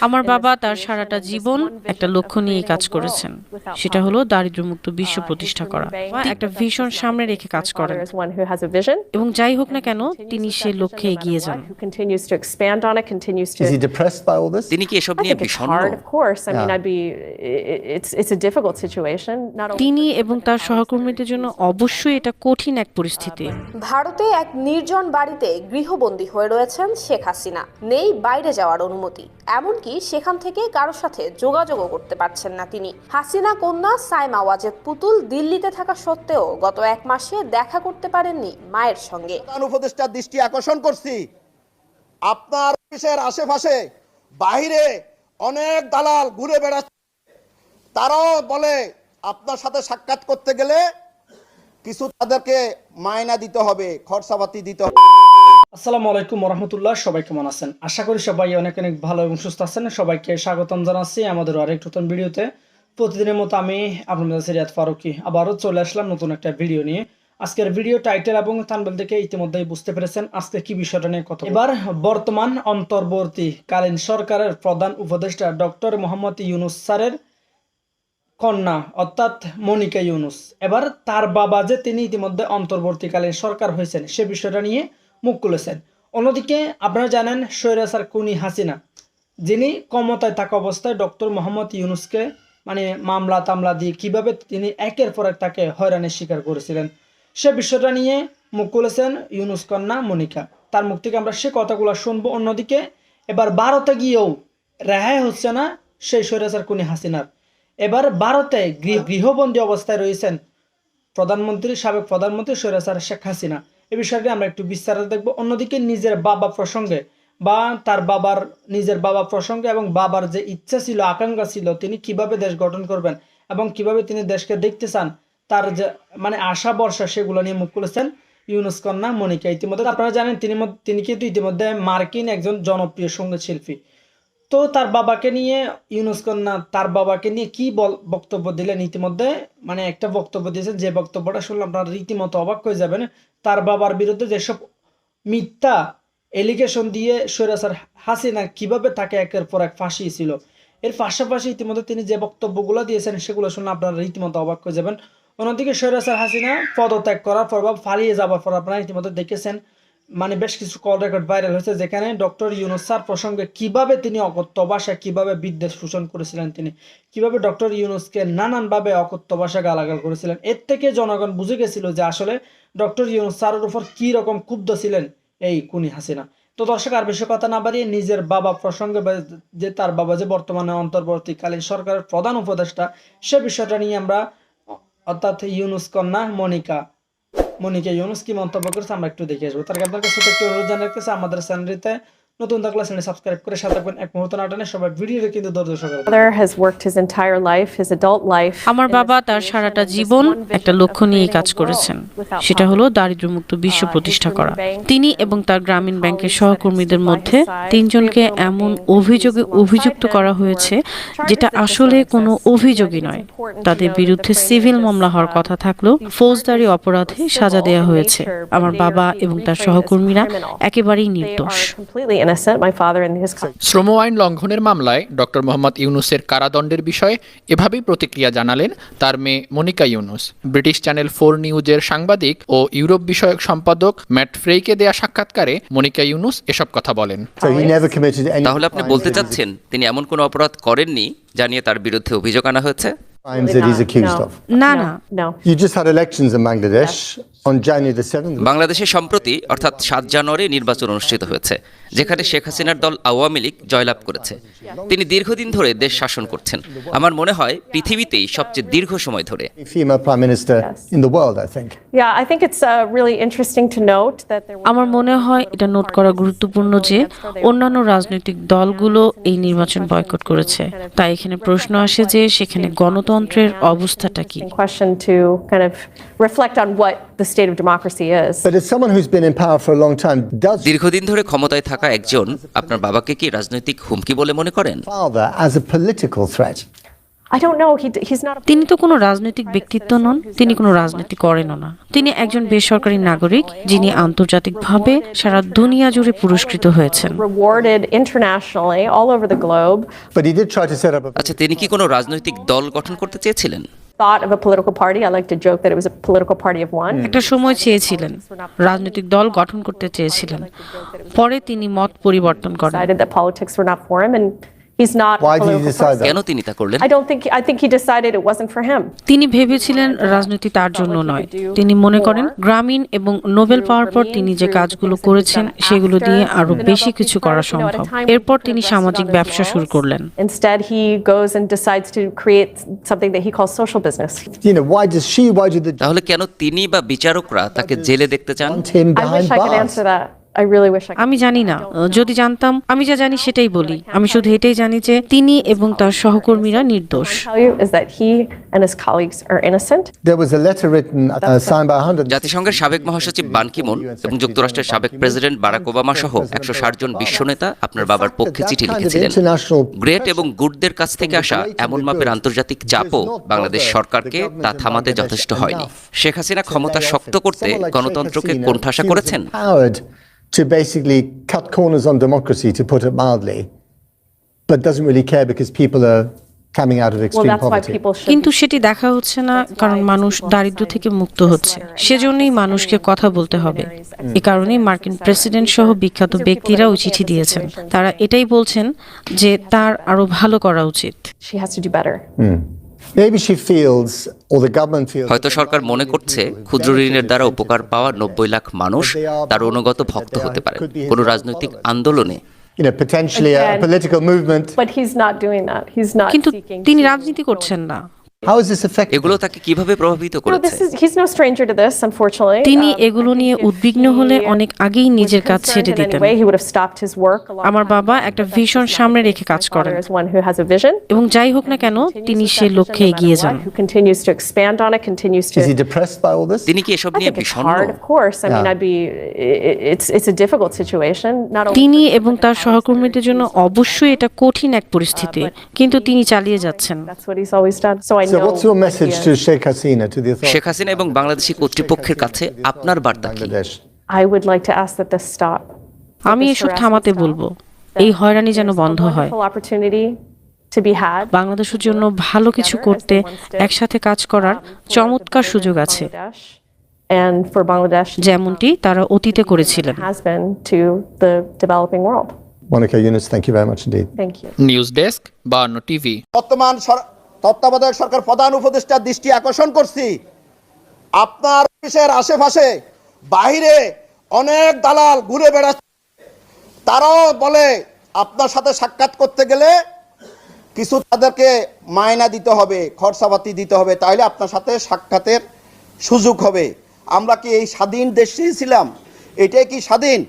আমার বাবা তার সারাটা জীবন একটা লক্ষ্য নিয়ে কাজ করেছেন। সেটা হলো দারিদ্রমুক্ত বিশ্ব প্রতিষ্ঠা করা। একটা ভীষণ সামনে রেখে কাজ করেন। এবং যাই হোক না কেন তিনি সে লক্ষ্যে এগিয়ে যান। তিনি এবং তার সহকর্মীদের জন্য অবশ্যই এটা কঠিন এক পরিস্থিতি। ভারতে এক নির্জন বাড়িতে গৃহবন্দী হয়ে রয়েছেন শেখ হাসিনা। নেই বাইরে যাওয়ার অনুমতি। এমনকি সেখান থেকে কারোর সাথে যোগাযোগও করতে পারছেন না তিনি। হাসিনা কন্যা সাইমা ওয়াজেদ পুতুল দিল্লিতে থাকা সত্ত্বেও গত এক মাসে দেখা করতে পারেননি মায়ের সঙ্গে। উপদেষ্টার দৃষ্টি আকর্ষণ করছি। আপনার অফিসের আশেপাশে বাইরে অনেক দালাল ঘুরে বেড়াচ্ছে। তারাও বলে আপনার সাথে সাক্ষাৎ করতে গেলে কিছু তাদেরকে মায়না দিতে হবে, খরচাপাতি দিতে হবে। আসসালামু আলাইকুম রহমতুল্লাহ সবাই কেমন আছেন? আশা করি সবাই অনেক অনেক ভালো এবং সুস্থ আছেন। সবাইকে স্বাগতম জানাচ্ছি আমাদের আরেক নতুন ভিডিওতে। প্রতিদিনের মতো আমি আপনাদের সিরিয়াত ফারুকি আবারও চলে আসলাম নতুন একটা ভিডিও নিয়ে। আজকের ভিডিও টাইটেল এবং থানবেল থেকে ইতিমধ্যেই বুঝতে পেরেছেন আজকে কি বিষয়টা নিয়ে কথা এবার বর্তমান অন্তর্বর্তী কালীন সরকারের প্রধান উপদেষ্টা ডক্টর মোহাম্মদ ইউনুস স্যারের কন্যা, অর্থাৎ মনিকা ইউনুস। এবার তার বাবা যে তিনি ইতিমধ্যে অন্তর্বর্তীকালীন সরকার হয়েছেন সে বিষয়টা নিয়ে মুখ খুলেছেন। অন্যদিকে আপনারা জানেন সৈরাসার কুনি হাসিনা, যিনি ক্ষমতায় থাকা অবস্থায় ডক্টর মোহাম্মদ ইউনুসকে মানে মামলা তামলা দিয়ে কীভাবে তিনি একের পর এক তাকে হয়রানির শিকার করেছিলেন, সে বিষয়টা নিয়ে মুখ খুলেছেন ইউনুস কন্যা মনিকা। তার মুখ থেকে আমরা সে কথাগুলো শুনব। অন্যদিকে এবার ভারতে গিয়েও রেহাই হচ্ছে না সেই সৈরাসার কুনি হাসিনার। এবার ভারতে গৃহ গৃহবন্দী অবস্থায় রয়েছেন প্রধানমন্ত্রী, সাবেক প্রধানমন্ত্রী সৈরাসার শেখ হাসিনা। এই বিষয়টি আমরা একটু বিস্তারিত দেখব। অন্যদিকে নিজের বাবা প্রসঙ্গে বা তার বাবার, নিজের বাবা প্রসঙ্গে এবং বাবার যে ইচ্ছা ছিল, আকাঙ্ক্ষা ছিল, তিনি কীভাবে দেশ গঠন করবেন এবং কীভাবে তিনি দেশকে দেখতে চান, তার যে মানে আশা বর্ষা সেগুলো নিয়ে মুখ খুলেছেন ইউনুস কন্যা মনিকা। ইতিমধ্যে আপনারা জানেন, তিনি তিনি কিন্তু ইতিমধ্যে মার্কিন একজন জনপ্রিয় সংগীত শিল্পী তো তার বাবাকে নিয়ে, ইউনুস কন্যা তার বাবাকে নিয়ে কি বক্তব্য দিলেন ইতিমধ্যে? মানে একটা বক্তব্য দিয়েছেন, যে বক্তব্যটা শুনলে আপনারা রীতিমতো অবাক হয়ে যাবেন। তার বাবার বিরুদ্ধে যেসব মিথ্যা এলিগেশন দিয়ে সৈরাসার হাসিনা কীভাবে তাকে একের পর এক ফাঁসিয়েছিল এর পাশাপাশি ইতিমধ্যে তিনি যে বক্তব্যগুলো দিয়েছেন, সেগুলো শুনে আপনারা রীতিমতো অবাক হয়ে যাবেন। অন্যদিকে সৈরাসার হাসিনা পদত্যাগ করার পর বা পালিয়ে যাওয়ার পর আপনারা ইতিমধ্যে দেখেছেন মানে বেশ কিছু কল রেকর্ড ভাইরাল হয়েছে যেখানে ডক্টর ইউনুস স্যার প্রসঙ্গে কীভাবে তিনি অকথ্য ভাষায় কীভাবে বিদ্বেষ শোষণ করেছিলেন তিনি, কীভাবে ডক্টর ইউনুসকে নানানভাবে অকথ্য গালাগাল করেছিলেন, এর থেকে জনগণ বুঝে গেছিল যে আসলে ডক্টর ইউনুস স্যারের উপর কি রকম ক্ষুব্ধ ছিলেন এই কুনি হাসিনা। তো দর্শক, আর বেশি কথা না বাড়িয়ে নিজের বাবা প্রসঙ্গে যে তার বাবা যে বর্তমানে অন্তর্বর্তীকালীন সরকারের প্রধান উপদেষ্টা, সে বিষয়টা নিয়ে আমরা অর্থাৎ ইউনুস কন্যা মনিকা মনিকা ইউনুস কি মন্তব্য করেছে আমরা একটু দেখে আসব। তার কাছে একটু অনুরোধ রাখতেছে আমাদের চ্যানেলটিতে আমার বাবা তার সারাটা জীবন একটা লক্ষ্য নিয়ে কাজ করেছেন। সেটা হলো দারিদ্র মুক্ত বিশ্ব প্রতিষ্ঠা করা। তিনি এবং তার গ্রামীণ ব্যাংকের সহকর্মীদের মধ্যে তিনজনকে এমন অভিযোগে অভিযুক্ত করা হয়েছে যেটা আসলে কোনো অভিযোগই নয়। তাদের বিরুদ্ধে সিভিল মামলা হওয়ার কথা থাকলেও ফৌজদারি অপরাধে সাজা দেয়া হয়েছে। আমার বাবা এবং তার সহকর্মীরা একেবারেই নির্দোষ। শ্রম আইন লঙ্ঘনের মামলায় ডক্টর মোহাম্মদ ইউনুসের কারাদণ্ডের বিষয়ে এভাবেই প্রতিক্রিয়া জানালেন তার মেয়ে Monica Yunus. British channel four নিউজের সাংবাদিক ও ইউরোপ বিষয়ক সম্পাদক ম্যাট ফ্রেইকে দেয়া সাক্ষাৎকারে মনিকা ইউনুস এসব কথা বলেন। So he never committed any তাহলে আপনি বলতে চাচ্ছেন তিনি এমন কোনো অপরাধ করেননি জানিয়ে তার বিরুদ্ধে অভিযোগ আনা হয়েছে? Crimes that he's accused no. of. না না। No. You just had elections in Bangladesh. On January the 7th. বাংলাদেশে সম্প্রতি অর্থাৎ সাত জানুয়ারি নির্বাচন অনুষ্ঠিত হয়েছে যেখানে শেখ হাসিনার দল আওয়ামী লীগ জয়লাভ করেছে। তিনি দীর্ঘদিন ধরে দেশ শাসন করছেন। আমার মনে হয় পৃথিবীতেই সবচেয়ে দীর্ঘ সময় ধরে। Uh, আমার মনে হয় এটা নোট করা গুরুত্বপূর্ণ যে অন্যান্য রাজনৈতিক দলগুলো এই নির্বাচন বয়কট করেছে। তাই এখানে প্রশ্ন আসে যে সেখানে গণতন্ত্রের অবস্থাটা কি? State of democracy is. But as someone who's been in power for a long time, does দীর্ঘদিন ধরে ক্ষমতায় থাকা একজন আপনার বাবাকে কি রাজনৈতিক হুমকি বলে মনে করেন father as a political threat? I don't know. He, he's not a তিনি তো কোনো রাজনৈতিক ব্যক্তিত্ব নন তিনি কোনো রাজনীতি করেনও না তিনি একজন বেসরকারি নাগরিক যিনি আন্তর্জাতিকভাবে সারা দুনিয়া জুড়ে পুরস্কৃত হয়েছেন rewarded internationally all over the globe. But he did try to set up a আচ্ছা তিনি কি কোনো রাজনৈতিক দল গঠন করতে চেয়েছিলেন একটা সময় চেয়েছিলেন। রাজনৈতিক দল গঠন করতে চেয়েছিলেন। পরে তিনি মত পরিবর্তন করেন। He's not. a Why did he decide person. that? কেন তিনি তা করলেন I don't think. I think he decided it wasn't for him. তিনি ভেবেছিলেন রাজনীতি তার জন্য নয় তিনি মনে করেন গ্রামীণ এবং নোবেল পাওয়ার পর তিনি যে কাজগুলো করেছেন সেগুলো দিয়ে আরও বেশি কিছু করা সম্ভব এরপর তিনি সামাজিক ব্যবসা শুরু করলেন Instead, he goes and decides to create something that he calls social business. You know, why does she, why do the তাহলে কেন তিনি বা বিচারকরা তাকে জেলে দেখতে চান him I behind wish I could bars? answer that. I really wish I could. আমি জানি না। যদি জানতাম আমি যা জানি সেটাই বলি। আমি শুধু এটাই জানি যে তিনি এবং তার সহকর্মীরা নির্দোষ। Uh, signed by 100. জাতিসংঘের সাবেক মহাসচিব বান কিমুন এবং যুক্তরাষ্ট্রের সাবেক প্রেসিডেন্ট বারাক ওবামা সহ একশো ষাট জন বিশ্ব নেতা আপনার বাবার পক্ষে চিঠি লিখেছিলেন। গ্রেট এবং গুডদের কাছ থেকে আসা এমন মাপের আন্তর্জাতিক চাপও বাংলাদেশ সরকারকে তা থামাতে যথেষ্ট হয়নি। শেখ হাসিনা ক্ষমতা শক্ত করতে গণতন্ত্রকে কোণঠাসা করেছেন। To basically cut corners on democracy, to put it mildly, but doesn't really care because people are coming out of extreme poverty. কিন্তু সেটি দেখা হচ্ছে না কারণ মানুষ দারিদ্র থেকে মুক্ত হচ্ছে সেজন্যই মানুষকে কথা বলতে হবে এ কারণেই মার্কিন প্রেসিডেন্ট সহ বিখ্যাত ব্যক্তিরা ওই চিঠি দিয়েছেন তারা এটাই বলছেন যে তার আরও ভালো করা উচিত হয়তো সরকার মনে করছে ক্ষুদ্র ঋণের দ্বারা উপকার পাওয়া নব্বই লাখ মানুষ তার অনুগত ভক্ত হতে পারে। কোন রাজনৈতিক আন্দোলনে কিন্তু তিনি রাজনীতি করছেন না। How তিনি এগুলো নিয়ে উদ্বিগ্ন হলে অনেক আগেই নিজের কাজ ছেড়ে দিতেন। আমার বাবা একটা ভিশন সামনে রেখে কাজ করেন। এবং যাই হোক না কেন তিনি সে লক্ষ্যে এগিয়ে যান। তিনি এবং তার সহকর্মীদের জন্য অবশ্যই এটা কঠিন এক পরিস্থিতি। কিন্তু তিনি চালিয়ে যাচ্ছেন। আমি এসব থামাতে বলব। এই হয়রানি যেন বন্ধ হয়। বাংলাদেশের জন্য ভালো কিছু করতে একসাথে কাজ করার চমৎকার সুযোগ আছে। যেমনটি তারা অতীতে করেছিলেন। নিউজ ডেস্ক বা টিভি বর্তমান তত্ত্বাবধায়ক সরকার প্রধান উপদেষ্টার দৃষ্টি আকর্ষণ করছি। আপনার অফিসের আশেপাশে বাইরে অনেক দালাল ঘুরে বেড়াচ্ছে। তারাও বলে, আপনার সাথে সাক্ষাৎ করতে গেলে কিছু তাদেরকে মায়না দিতে হবে, খরচাপাতি দিতে হবে, তাহলে আপনার সাথে সাক্ষাতের সুযোগ হবে। আমরা কি এই স্বাধীন দেশেই ছিলাম? এটাই কি স্বাধীন?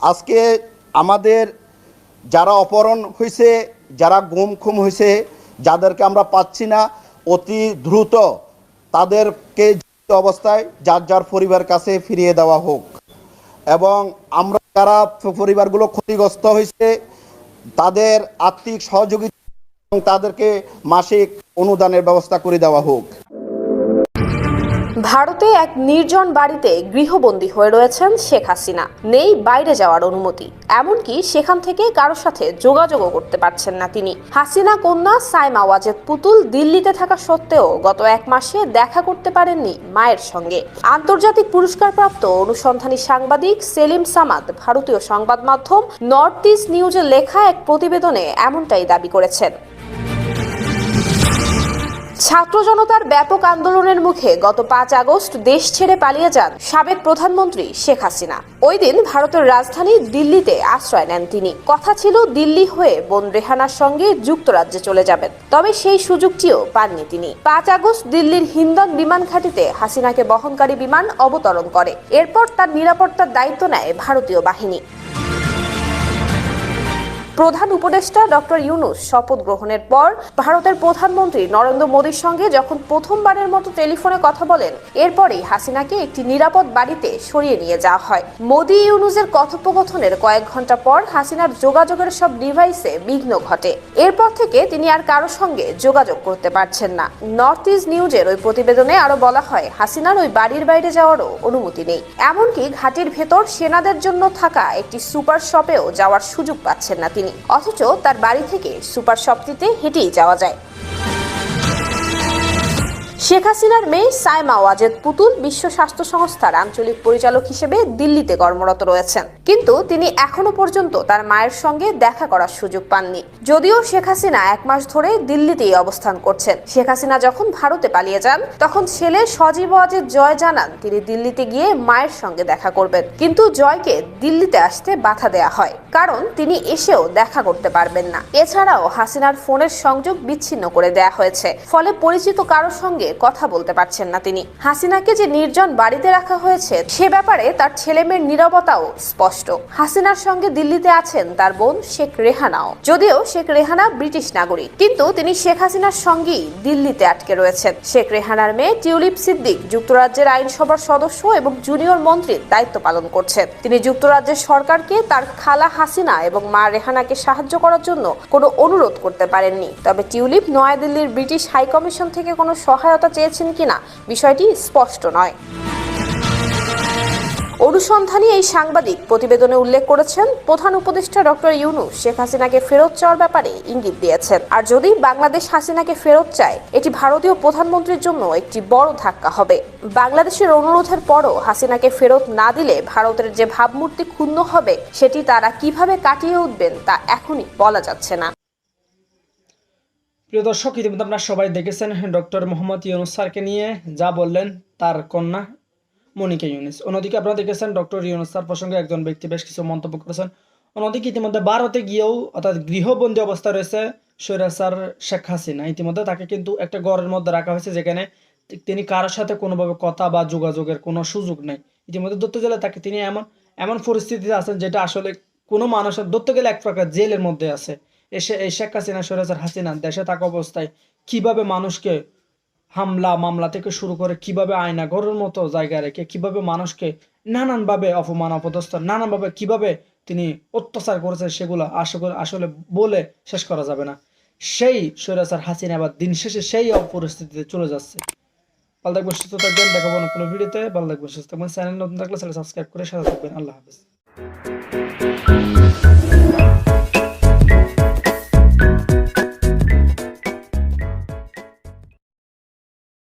আজকে আমাদের যারা অপহরণ হয়েছে যারা গুম খুম হয়েছে যাদেরকে আমরা পাচ্ছি না, অতি দ্রুত তাদেরকে অবস্থায় যার যার পরিবার কাছে ফিরিয়ে দেওয়া হোক। এবং আমরা যারা পরিবারগুলো ক্ষতিগ্রস্ত হয়েছে, তাদের আর্থিক সহযোগিতা তাদেরকে মাসিক অনুদানের ব্যবস্থা করে দেওয়া হোক। ভারতে এক নির্জন বাড়িতে গৃহবন্দী হয়ে রয়েছেন শেখ হাসিনা। নেই বাইরে যাওয়ার অনুমতি। এমনকি সেখান থেকে কারোর সাথে যোগাযোগও করতে পারছেন না তিনি। হাসিনা কন্যা সাইমা ওয়াজেদ পুতুল দিল্লিতে থাকা সত্ত্বেও গত এক মাসে দেখা করতে পারেননি মায়ের সঙ্গে। আন্তর্জাতিক পুরস্কারপ্রাপ্ত অনুসন্ধানী সাংবাদিক সেলিম সামাদ ভারতীয় সংবাদ মাধ্যম নর্থ ইস্ট নিউজে লেখা এক প্রতিবেদনে এমনটাই দাবি করেছেন। ছাত্র জনতার ব্যাপক আন্দোলনের মুখে গত পাঁচ আগস্ট দেশ ছেড়ে পালিয়ে যান সাবেক প্রধানমন্ত্রী শেখ হাসিনা। ওই দিন ভারতের রাজধানী দিল্লিতে আশ্রয় নেন তিনি। কথা ছিল, দিল্লি হয়ে বোন রেহানার সঙ্গে যুক্তরাজ্যে চলে যাবেন। তবে সেই সুযোগটিও পাননি তিনি। পাঁচ আগস্ট দিল্লির হিন্দন বিমান ঘাঁটিতে হাসিনাকে বহনকারী বিমান অবতরণ করে। এরপর তার নিরাপত্তার দায়িত্ব নেয় ভারতীয় বাহিনী। প্রধান উপদেষ্টা ডক্টর ইউনুস শপথ গ্রহণের পর ভারতের প্রধানমন্ত্রী নরেন্দ্র মোদীর সঙ্গে যখন প্রথমবারের মতো টেলিফোনে কথা বলেন, এরপরেই হাসিনাকে একটি নিরাপদ বাড়িতে সরিয়ে নিয়ে যাওয়া হয়। মোদী ইউনুসের কথোপকথনের কয়েক ঘণ্টা পর হাসিনার যোগাযোগের সব ডিভাইসে বিঘ্ন ঘটে। এরপর থেকে তিনি আর কারও সঙ্গে যোগাযোগ করতে পারছেন না। নর্থ ইস্ট নিউজের ওই প্রতিবেদনে আরও বলা হয়, হাসিনার ওই বাড়ির বাইরে যাওয়ারও অনুমতি নেই। এমনকি ঘাটির ভেতর সেনাদের জন্য থাকা একটি সুপার শপেও যাওয়ার সুযোগ পাচ্ছেন না তিনি। অথচ তার বাড়ি থেকে সুপার শপটিতে হেঁটেই যাওয়া যায়। শেখ হাসিনার মেয়ে সাইমা ওয়াজেদ পুতুল বিশ্ব স্বাস্থ্য সংস্থার আঞ্চলিক পরিচালক হিসেবে দিল্লিতে কর্মরত রয়েছেন। কিন্তু তিনি এখনও পর্যন্ত তার মায়ের সঙ্গে দেখা করার সুযোগ পাননি। যদিও শেখ হাসিনা এক মাস ধরে দিল্লিতেই অবস্থান করছেন। শেখ হাসিনা যখন ভারতে পালিয়ে যান, তখন ছেলে সজীব ওয়াজেদ জয় জানান তিনি দিল্লিতে গিয়ে মায়ের সঙ্গে দেখা করবেন। কিন্তু জয়কে দিল্লিতে আসতে বাধা দেয়া হয়, কারণ তিনি এসেও দেখা করতে পারবেন না। এছাড়াও হাসিনার ফোনের সংযোগ বিচ্ছিন্ন করে দেয়া হয়েছে। ফলে পরিচিত কারোর সঙ্গে কথা বলতে পারছেন না তিনি। হাসিনাকে যে নির্জন বাড়িতে রাখা হয়েছে, সে ব্যাপারে তার ছেলেমেয়ের নীরবতাও স্পষ্ট। হাসিনার সঙ্গে দিল্লিতে আছেন তার বোন শেখ রেহানাও। যদিও শেখ রেহানা ব্রিটিশ নাগরিক, কিন্তু তিনি শেখ হাসিনার সঙ্গেই দিল্লিতে আটকে রয়েছেন। শেখ রেহানার মেয়ে টিউলিপ সিদ্দিক যুক্তরাজ্যের আইনসভার সদস্য এবং জুনিয়র মন্ত্রীর দায়িত্ব পালন করছেন। তিনি যুক্তরাজ্যের সরকারকে তার খালা হাসিনা এবং মা রেহানাকে সাহায্য করার জন্য কোনো অনুরোধ করতে পারেননি। তবে টিউলিপ নয়াদিল্লির ব্রিটিশ হাইকমিশন থেকে কোনো সহায়তা চেয়েছেন কিনা বিষয়টি স্পষ্ট নয়। অনুসন্ধানী এই সাংবাদিক প্রতিবেদনে উল্লেখ করেছেন, প্রধান উপদেষ্টা ডক্টর ইউনু শেখ হাসিনাকে ফেরত চাওয়ার ব্যাপারে ইঙ্গিত দিয়েছেন। আর যদি বাংলাদেশ হাসিনাকে ফেরত চায়, এটি ভারতীয় প্রধানমন্ত্রীর জন্য একটি বড় ধাক্কা হবে। বাংলাদেশের অনুরোধের পরও হাসিনাকে ফেরত না দিলে ভারতের যে ভাবমূর্তি ক্ষুণ্ণ হবে, সেটি তারা কীভাবে কাটিয়ে উঠবেন তা এখনই বলা যাচ্ছে না। প্রিয় দর্শক, ইতিমধ্যে আপনারা সবাই দেখেছেন ডক্টর মোহাম্মদ ইউনুস স্যারকে নিয়ে যা বললেন তার কন্যা মনিকা ইউনুস। অন্যদিকে আপনারা দেখেছেন ডক্টর ইউনুস স্যার প্রসঙ্গে একজন ব্যক্তি বেশ কিছু মন্তব্য করেছেন। অন্যদিকে ইতিমধ্যে ভারতে গিয়েও অর্থাৎ গৃহবন্দী অবস্থা রয়েছে স্বৈরাচার শেখ হাসিনা। ইতিমধ্যে তাকে কিন্তু একটা গড়ের মধ্যে রাখা হয়েছে যেখানে তিনি কারোর সাথে কোনোভাবে কথা বা যোগাযোগের কোনো সুযোগ নেই। ইতিমধ্যে ধরতে গেলে তাকে তিনি এমন এমন পরিস্থিতিতে আছেন যেটা আসলে কোনো মানুষের ধরতে গেলে এক প্রকার জেলের মধ্যে আছে। এসে শেখ হাসিনা, স্বৈরাচার হাসিনা দেশে থাকা অবস্থায় কীভাবে মানুষকে হামলা, মামলা থেকে শুরু করে কীভাবে আয়না ঘরের মতো জায়গায় রেখে কীভাবে মানুষকে নানানভাবে অপমান, অপদস্থ, নানানভাবে কীভাবে তিনি অত্যাচার করেছে সেগুলো আসলে বলে শেষ করা যাবে না। সেই স্বৈরাচার হাসিনা আবার দিন শেষে সেই পরিস্থিতিতে চলে যাচ্ছে। ভালো থাকবেন, সুস্থ থাকবেন, দেখাবো না কোনো ভিডিওতে। ভালো থাকবেন, সুস্থ থাকবেন, চ্যানেল নতুন থাকলে চ্যানেল সাবস্ক্রাইব করে সাথে থাকবেন। আল্লাহ হাফিজ।